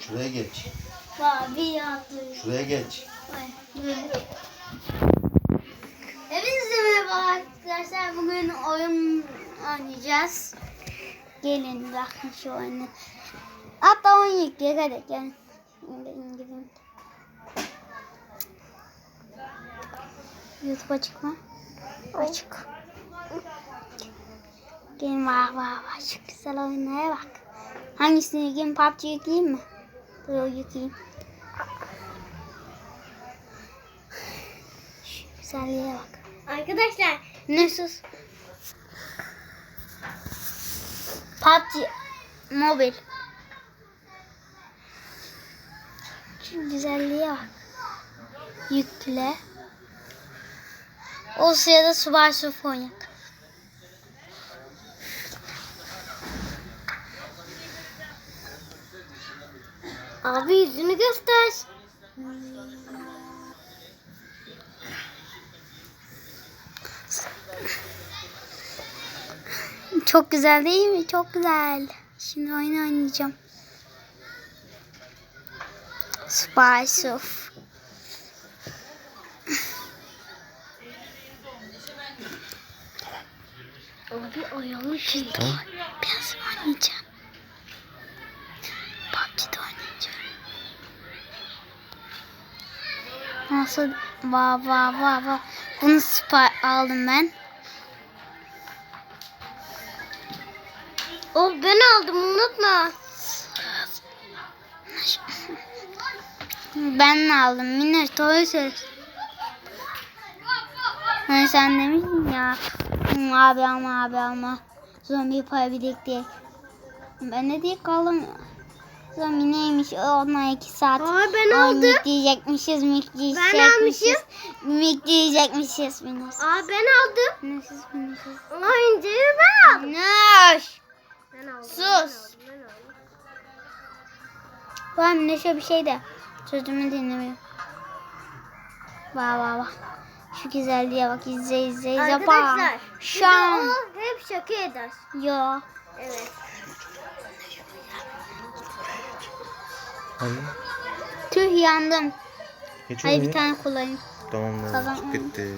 Şuraya geç. Abi yaptı. Şuraya geç. Hepinize merhaba arkadaşlar. Bugün oyun oynayacağız. Gelin bakın şu oyunu. Hatta oyun yükleyek hadi gelin. Girin. YouTube açık mı? Açık. Gelin bak bak bak şu güzel oyunlara bak. Hangisini yükleyeyim? PUBG yükleyeyim mi? Dur yükleyeyim. Şu güzelliğe bak. Arkadaşlar Ne sus? PUBG mobil. Şu güzelliğe bak. Yükle. O sırada Subay Surf abi yüzünü göster. Çok güzel değil mi? Çok güzel. Şimdi oyun oynayacağım. Spy Surf. Abi ayağım çizdi. Biraz oynayacağım. PUBG'de oynayacağım. Nasıl? Va va va va. Bunu spy aldım ben. O ben aldım unutma. Ben aldım. Minnoş doğru söylüyorsun. Hani sen demiştin ya. "Hı, Abi alma abi alma. Zombi para birikti. Ben de diye kaldım. Zombi neymiş? Ona iki saat. Aa, ben Ay, aldım. Yükleyecekmişiz, yükleyecekmişiz. almışım. Yükleyecekmişiz Minnoş. Aa ben aldım. Minnoş, Minnoş. Oyuncağı ben aldım. Ben aldım. Sus. Ben aldım, ben aldım. Bir şey de. Sözümü dinlemiyor. Vah vah vah. Şu güzelliğe bak izle izle izle. Arkadaşlar o hep şaka eder. Yo. Evet. Hadi. Tüh yandım. Geç oraya. bir tane kullanayım. Tamam lan. Kazan- gitti.